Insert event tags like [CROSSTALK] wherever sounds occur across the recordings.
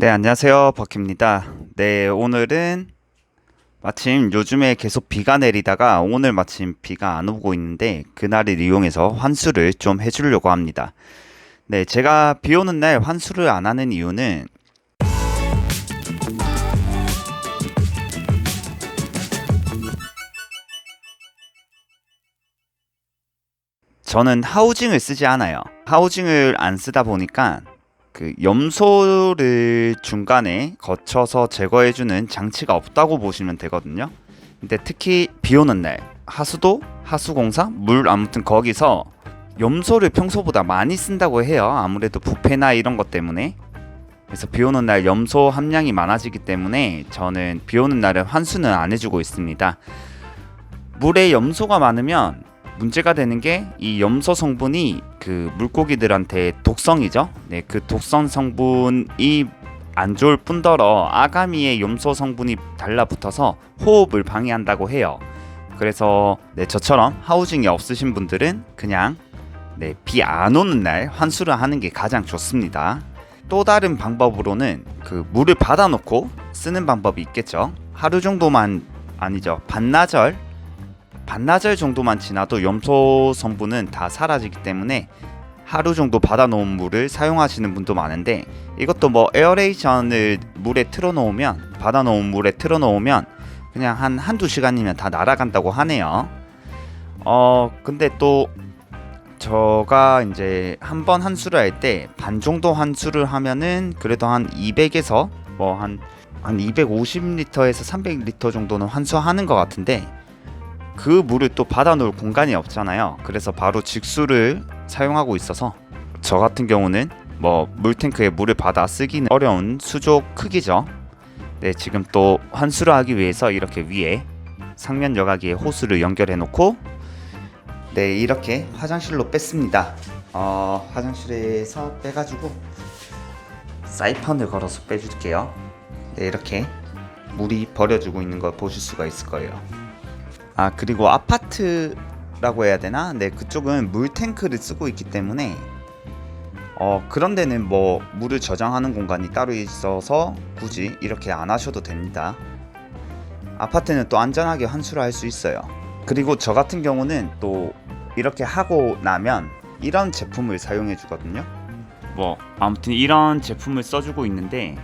네, 안녕하세요. 버키입니다. 네, 오늘은 마침 요즘에 계속 비가 내리다가 오늘 마침 비가 안 오고 있는데 그날을 이용해서 환수를 좀 해주려고 합니다. 네, 제가 비 오는 날 환수를 안 하는 이유는 저는 하우징을 쓰지 않아요. 하우징을 안 쓰다 보니까 그 염소를 중간에 거쳐서 제거해주는 장치가 없다고 보시면 되거든요. 근데 특히 비 오는 날 하수도, 하수공사, 물 아무튼 거기서 염소를 평소보다 많이 쓴다고 해요. 아무래도 부패나 이런 것 때문에. 그래서 비 오는 날 염소 함량이 많아지기 때문에 저는 비 오는 날에 환수는 안 해주고 있습니다. 물에 염소가 많으면 문제가 되는 게 이 염소 성분이 그 물고기들한테 독성이죠. 네, 그 독성 성분이 안 좋을 뿐더러 아가미에 염소 성분이 달라붙어서 호흡을 방해한다고 해요. 그래서 네, 저처럼 하우징이 없으신 분들은 그냥 네, 비 안 오는 날 환수를 하는 게 가장 좋습니다. 또 다른 방법으로는 그 물을 받아놓고 쓰는 방법이 있겠죠. 하루 정도만 아니죠. 반나절 반나절 정도만 지나도 염소 성분은 다 사라지기 때문에 하루 정도 받아놓은 물을 사용하시는 분도 많은데 이것도 뭐 에어레이션을 물에 틀어놓으면 받아놓은 물에 틀어놓으면 그냥 한 한두 시간이면 다 날아간다고 하네요. 어 근데 또 저가 이제 한번 환수를 할 때 반 정도 환수를 하면은 그래도 한 200에서 뭐 한 한 250리터에서 300리터 정도는 환수하는 것 같은데 그 물을 또 받아놓을 공간이 없잖아요. 그래서 바로 직수를 사용하고 있어서 저 같은 경우는 뭐 물탱크에 물을 받아 쓰기는 어려운 수조 크기죠. 네, 지금 또 환수를 하기 위해서 이렇게 위에 상면 여과기에 호스를 연결해 놓고 네, 이렇게 화장실로 뺐습니다. 어, 화장실에서 빼가지고 사이펀을 걸어서 빼줄게요. 네, 이렇게 물이 버려지고 있는 걸 보실 수가 있을 거예요. 아 그리고 아파트라고 해야 되나? 네 그쪽은 물탱크를 쓰고 있기 때문에 어 그런 데는 뭐 물을 저장하는 공간이 따로 있어서 굳이 이렇게 안 하셔도 됩니다. 아파트는 또 안전하게 환수를 할 수 있어요. 그리고 저 같은 경우는 또 이렇게 하고 나면 이런 제품을 사용해 주거든요. 뭐 아무튼 이런 제품을 써주고 있는데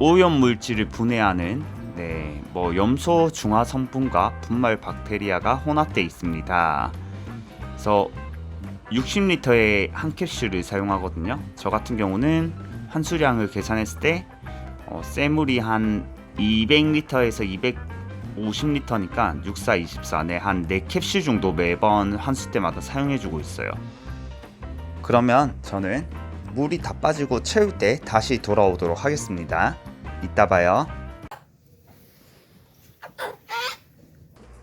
오염 물질을 분해하는 네, 뭐 염소 중화 성분과 분말 박테리아가 혼합돼 있습니다. 그래서 60리터의 한 캡슐을 사용하거든요. 저 같은 경우는 환수량을 계산했을 때 어, 쇠물이 한 200리터에서 250리터니까 64, 24, 네, 한 4캡슐 정도 매번 환수 때마다 사용해주고 있어요. 그러면 저는 물이 다 빠지고 채울 때 다시 돌아오도록 하겠습니다. 이따 봐요.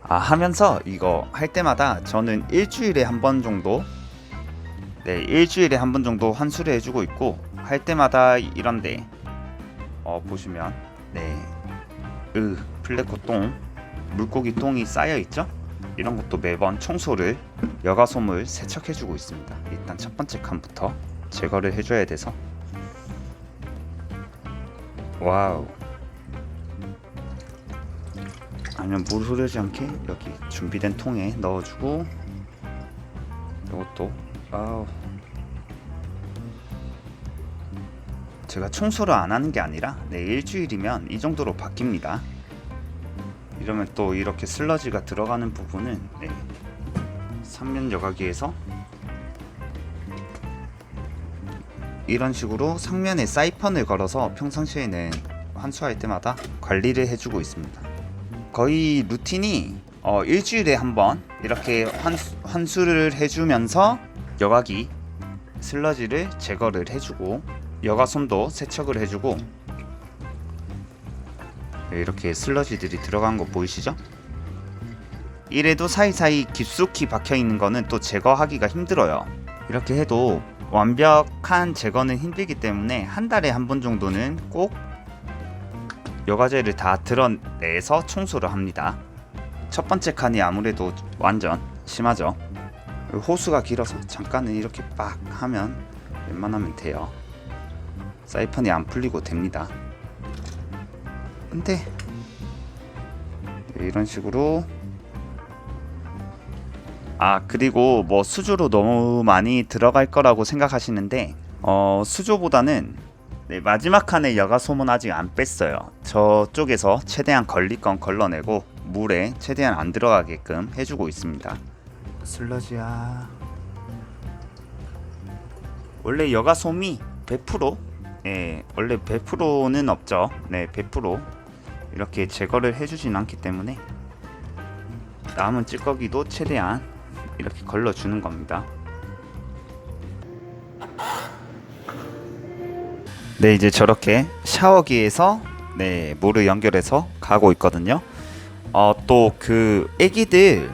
아 하면서 이거 할 때마다 저는 일주일에 한 번 정도 네 일주일에 한 번 정도 환수를 해주고 있고 할 때마다 이런데 어 보시면 네으 플레코 똥 물고기 똥이 쌓여 있죠? 이런 것도 매번 청소를 여가솜을 세척해주고 있습니다. 일단 첫 번째 칸부터 제거를 해줘야 돼서. 와우 아니면 물 흐르지 않게 여기 준비된 통에 넣어주고. 이것도. 아우. 제가 청소를 안 하는 게 아니라 네 일주일이면 이 정도로 바뀝니다. 이러면 또 이렇게 슬러지가 들어가는 부분은 네 삼면 여과기에서 이런 식으로 상면에 사이펀을 걸어서 평상시에는 환수할 때마다 관리를 해주고 있습니다 거의 루틴이 어, 일주일에 한 번 이렇게 환수, 환수를 해주면서 여과기 슬러지를 제거를 해주고 여과솜도 세척을 해주고 네, 이렇게 슬러지들이 들어간 거 보이시죠? 이래도 사이사이 깊숙이 박혀 있는 거는 또 제거하기가 힘들어요. 이렇게 해도 완벽한 제거는 힘들기 때문에 한 달에 한 번 정도는 꼭 여과제를 다 드러내서 청소를 합니다. 첫 번째 칸이 아무래도 완전 심하죠. 호수가 길어서 잠깐은 이렇게 빡 하면 웬만하면 돼요. 사이펀이 안 풀리고 됩니다. 근데 네, 이런 식으로 아 그리고 뭐 수조로 너무 많이 들어갈 거라고 생각하시는데 어 수조보다는 네, 마지막 칸에 여가솜은 아직 안 뺐어요. 저쪽에서 최대한 걸릴 건 걸러내고 물에 최대한 안 들어가게끔 해주고 있습니다. 슬러지야. 원래 여가 솜이 100% 예, 원래 100%는 없죠. 네, 100% 이렇게 제거를 해주진 않기 때문에 남은 찌꺼기도 최대한 이렇게 걸러주는 겁니다. 네, 이제 저렇게 샤워기에서 네 물을 연결해서 가고 있거든요. 어, 또 그 애기들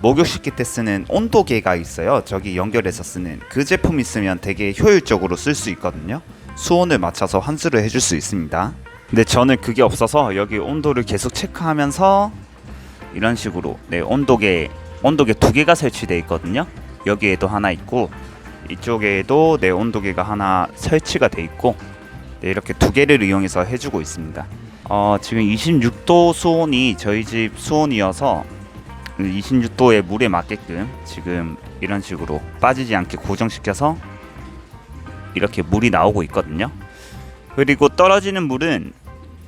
목욕 시킬 때 쓰는 온도계가 있어요. 저기 연결해서 쓰는 그 제품 있으면 되게 효율적으로 쓸 수 있거든요. 수온을 맞춰서 환수를 해줄 수 있습니다. 근데 저는 그게 없어서 여기 온도를 계속 체크하면서 이런 식으로 네 온도계 온도계 두 개가 설치되어 있거든요. 여기에도 하나 있고 이쪽에도 네 온도계가 하나 설치가 돼 있고 네, 이렇게 두 개를 이용해서 해주고 있습니다. 어, 지금 26도 수온이 저희 집 수온이어서 26도의 물에 맞게끔 지금 이런 식으로 빠지지 않게 고정시켜서 이렇게 물이 나오고 있거든요. 그리고 떨어지는 물은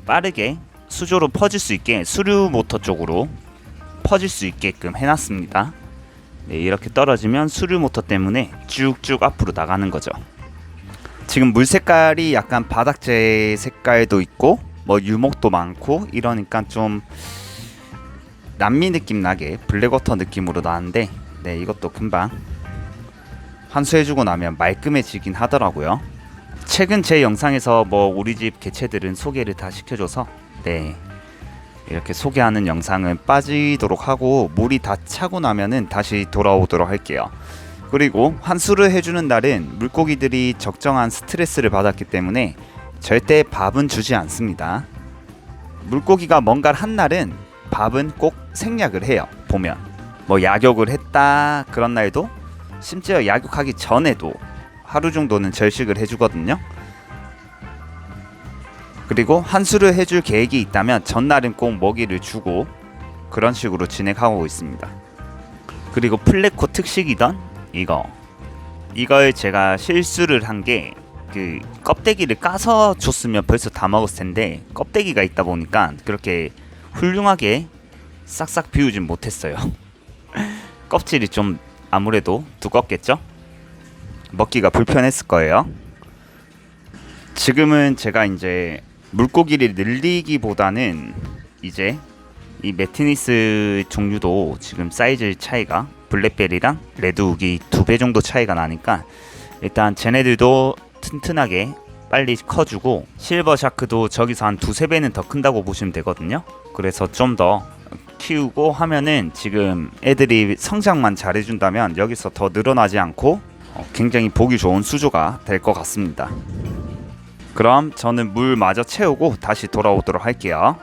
빠르게 수조로 퍼질 수 있게 수류 모터 쪽으로 퍼질 수 있게끔 해놨습니다. 네, 이렇게 떨어지면 수류 모터 때문에 쭉쭉 앞으로 나가는 거죠. 지금 물 색깔이 약간 바닥재 색깔도 있고 뭐 유목도 많고 이러니까 좀 남미 느낌 나게 블랙워터 느낌으로 나는데 네 이것도 금방 환수해주고 나면 말끔해지긴 하더라고요. 최근 제 영상에서 뭐 우리 집 개체들은 소개를 다 시켜줘서 네 이렇게 소개하는 영상은 빠지도록 하고 물이 다 차고 나면은 다시 돌아오도록 할게요. 그리고 환수를 해주는 날은 물고기들이 적정한 스트레스를 받았기 때문에 절대 밥은 주지 않습니다. 물고기가 뭔가를 한 날은 밥은 꼭 생략을 해요. 보면 뭐 약욕을 했다 그런 날도 심지어 약욕하기 전에도 하루 정도는 절식을 해주거든요. 그리고 한수를 해줄 계획이 있다면 전날은 꼭 먹이를 주고 그런 식으로 진행하고 있습니다. 그리고 플레코 특식이던 이거 이걸 제가 실수를 한 게 그 껍데기를 까서 줬으면 벌써 다 먹었을 텐데 껍데기가 있다 보니까 그렇게 훌륭하게 싹싹 비우진 못했어요. [LAUGHS] 껍질이 좀 아무래도 두껍겠죠? 먹기가 불편했을 거예요. 지금은 제가 이제 물고기를 늘리기보다는 이제 이 매티니스 종류도 지금 사이즈 차이가 블랙베리랑 레드우기 두배 정도 차이가 나니까 일단 쟤네들도 튼튼하게 빨리 커주고 실버 샤크도 저기서 한 두세 배는 더 큰다고 보시면 되거든요. 그래서 좀 더 키우고 하면은 지금 애들이 성장만 잘해준다면 여기서 더 늘어나지 않고 어, 굉장히 보기 좋은 수조가 될 것 같습니다. 그럼 저는 물 마저 채우고 다시 돌아오도록 할게요.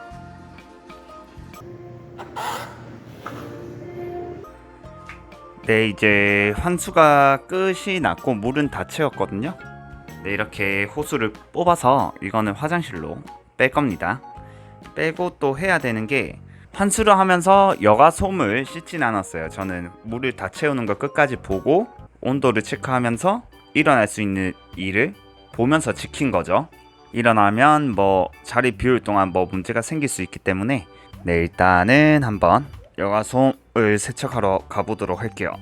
네, 이제 환수가 끝이 났고 물은 다 채웠거든요. 네, 이렇게 호수를 뽑아서 이거는 화장실로 뺄 겁니다. 빼고 또 해야 되는 게 환수를 하면서 여가솜을 씻진 않았어요. 저는 물을 다 채우는 걸 끝까지 보고 온도를 체크하면서 일어날 수 있는 일을 보면서 지킨 거죠. 일어나면 뭐 자리 비울 동안 뭐 문제가 생길 수 있기 때문에 네 일단은 한번 여가솜을 세척하러 가보도록 할게요.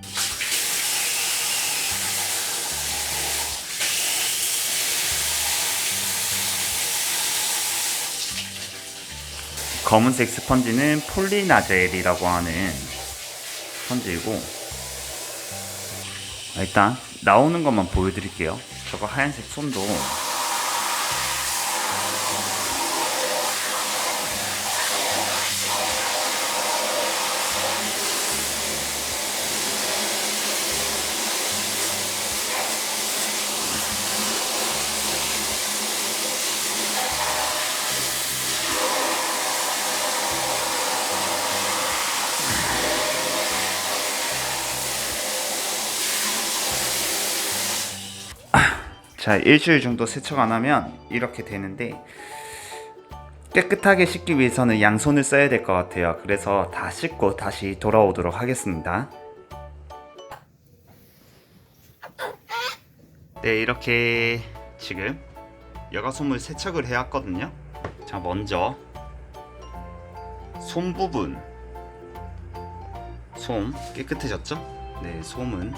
검은색 스펀지는 폴리나젤이라고 하는 스펀지이고 일단 나오는 것만 보여드릴게요. 저거 하얀색 솜도 자 일주일 정도 세척 안 하면 이렇게 되는데 깨끗하게 씻기 위해서는 양손을 써야 될 것 같아요. 그래서 다 씻고 다시 돌아오도록 하겠습니다. 네, 이렇게 지금 여가솜을 세척을 해왔거든요. 자, 먼저 솜 부분 솜 깨끗해졌죠? 네, 솜은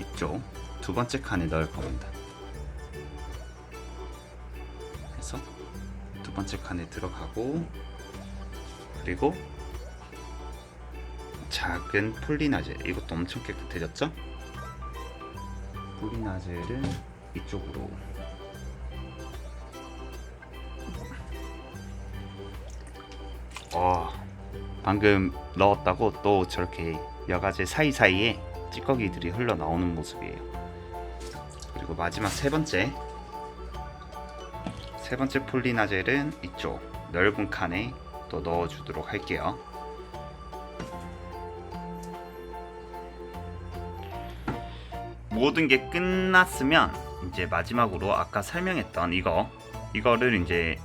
이쪽 두 번째 칸에 넣을 겁니다. 그래서 두 번째 칸에 들어가고 그리고 작은 폴리나젤 이것도 엄청 깨끗해졌죠? 폴리나젤을 이쪽으로 어, 방금 넣었다고 또 저렇게 여가제 사이사이에 찌꺼기들이 흘러나오는 모습이에요. 그리고 마지막 세 번째 세 번째 폴리나젤은 이쪽 넓은 칸에 또 넣어주도록 할게요. 모든 게 끝났으면 이제 마지막으로 아까 설명했던 이거 이거를 이제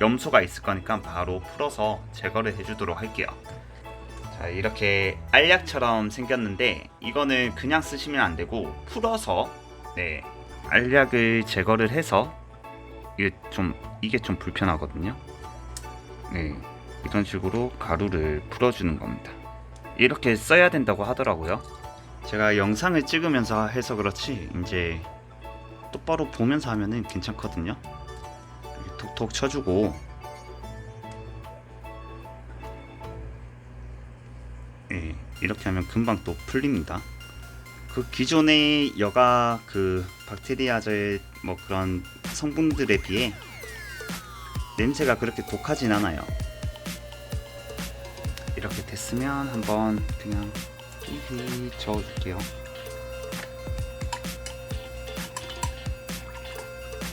염소가 있을 거니까 바로 풀어서 제거를 해주도록 할게요. 자 이렇게 알약처럼 생겼는데 이거는 그냥 쓰시면 안 되고 풀어서 네 알약을 제거를 해서 이게 좀 이게 좀 불편하거든요. 네 이런 식으로 가루를 풀어주는 겁니다. 이렇게 써야 된다고 하더라고요. 제가 영상을 찍으면서 해서 그렇지 이제 똑바로 보면서 하면은 괜찮거든요. 톡톡 쳐주고 예, 이렇게 하면 금방 또 풀립니다. 그 기존의 여가 그 박테리아제 뭐 그런 성분들에 비해 냄새가 그렇게 독하진 않아요. 이렇게 됐으면 한번 그냥 휘휘 저어줄게요.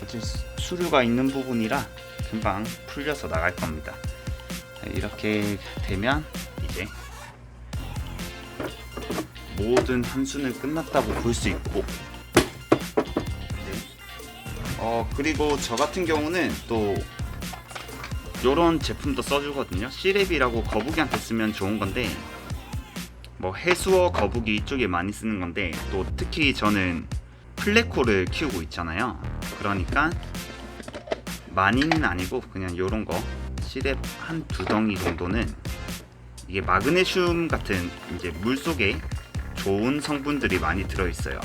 어째 수류가 있는 부분이라 금방 풀려서 나갈 겁니다. 네, 이렇게 되면 이제 모든 함수는 끝났다고 볼 수 있고 네. 어 그리고 저 같은 경우는 또 요런 제품도 써주거든요 시랩이라고 거북이한테 쓰면 좋은 건데 뭐 해수어 거북이 이쪽에 많이 쓰는 건데 또 특히 저는 플레코를 키우고 있잖아요 그러니까 많이는 아니고 그냥 요런 거 시랩 한 두 덩이 정도는 이게 마그네슘 같은 이제 물 속에 좋은 성분들이 많이 들어있어요.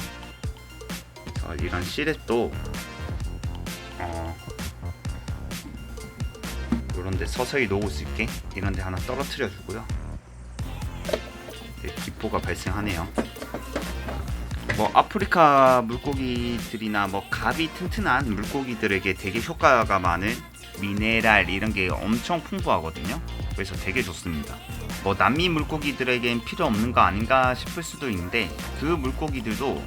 자, 이런 시랩도 이런데 서서히 녹을 수 있게 이런데 하나 떨어뜨려 주고요. 네, 기포가 발생하네요. 뭐 아프리카 물고기들이나 뭐 갑이 튼튼한 물고기들에게 되게 효과가 많은 미네랄 이런 게 엄청 풍부하거든요. 그래서 되게 좋습니다. 뭐 남미 물고기들에겐 필요 없는 거 아닌가 싶을 수도 있는데 그 물고기들도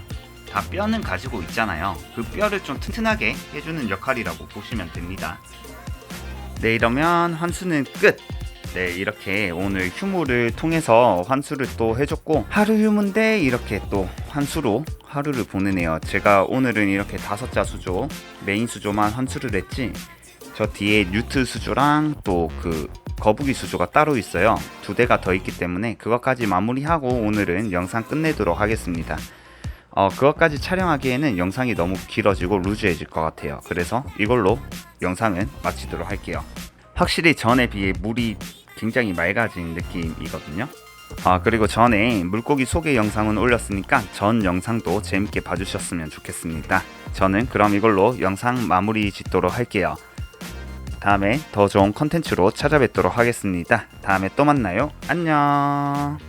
다 뼈는 가지고 있잖아요. 그 뼈를 좀 튼튼하게 해주는 역할이라고 보시면 됩니다. 네, 이러면 환수는 끝! 네, 이렇게 오늘 휴무를 통해서 환수를 또 해줬고, 하루 휴무인데 이렇게 또 환수로 하루를 보내네요. 제가 오늘은 이렇게 다섯 자 수조, 메인 수조만 환수를 했지, 저 뒤에 뉴트 수조랑 또 그 거북이 수조가 따로 있어요. 두 대가 더 있기 때문에 그것까지 마무리하고 오늘은 영상 끝내도록 하겠습니다. 어, 그것까지 촬영하기에는 영상이 너무 길어지고 루즈해질 것 같아요. 그래서 이걸로 영상은 마치도록 할게요. 확실히 전에 비해 물이 굉장히 맑아진 느낌이거든요. 아 그리고 전에 물고기 소개 영상은 올렸으니까 전 영상도 재밌게 봐주셨으면 좋겠습니다. 저는 그럼 이걸로 영상 마무리 짓도록 할게요. 다음에 더 좋은 컨텐츠로 찾아뵙도록 하겠습니다. 다음에 또 만나요. 안녕.